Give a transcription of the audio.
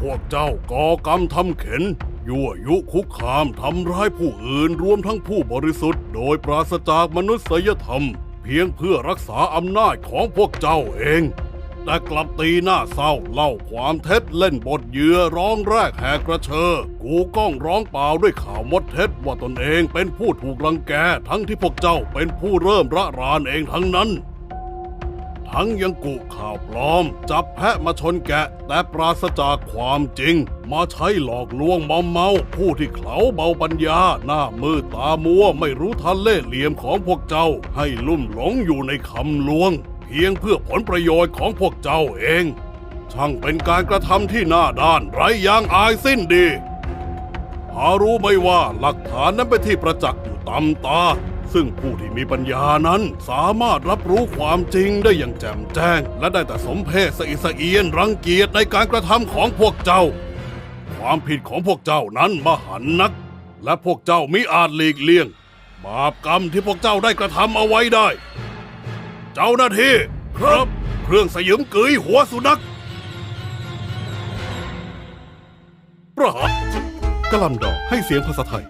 พวกเจ้าก่อกรรมทำเข็น ยั่วยุคุกคามทำร้ายผู้อื่นรวมทั้งผู้บริสุทธิ์ โดยปราศจากมนุษยธรรม เพียงเพื่อรักษาอำนาจของพวกเจ้าเองแต่กลับตีหน้าเศร้าเล่าความเท็จเล่นบทเหยื่อร้องแรกแหกกระเชอ กูก้องร้องเปล่าด้วยข่าวมดเท็จว่าตนเองเป็นผู้ถูกรังแกทั้งที่พวกเจ้าเป็นผู้เริ่มระรานเองทั้งนั้น ทั้งยังกุข่าวปลอม จับแพะมาชนแกะ แต่ปราศจากความจริง มาใช้หลอกลวงมอมเมา ผู้ที่เขาเบาปัญญา หน้ามืดตามัวไม่รู้ทันเล่ห์เหลี่ยมของพวกเจ้า ให้ลุ่มหลงอยู่ในคำลวง เพียงเพื่อผลประโยชน์ของพวกเจ้าเอง ช่างเป็นการกระทำที่หน้าด้านไร้ยางอายสิ้นดีหารู้ไหมว่าหลักฐานนั้นเป็นที่ประจักษ์อยู่ตำตา ซึ่งผู้ที่มีปัญญานั้นสามารถรับรู้ความจริงได้อย่างแจ่มแจ้ง และได้แต่สมเพศสะอิสะเอียนรังเกียจในการกระทำของพวกเจ้า ความผิดของพวกเจ้านั้นมหันนัก และพวกเจ้ามิอาจหลีกเลี่ยง บาปกรรมที่พวกเจ้าได้กระทำเอาไว้ได้ เจ้าหน้าที่ครับ เครื่องสยิมกึยหัวสุนัขประหารกะลำดอกให้เสียงภาษาไทย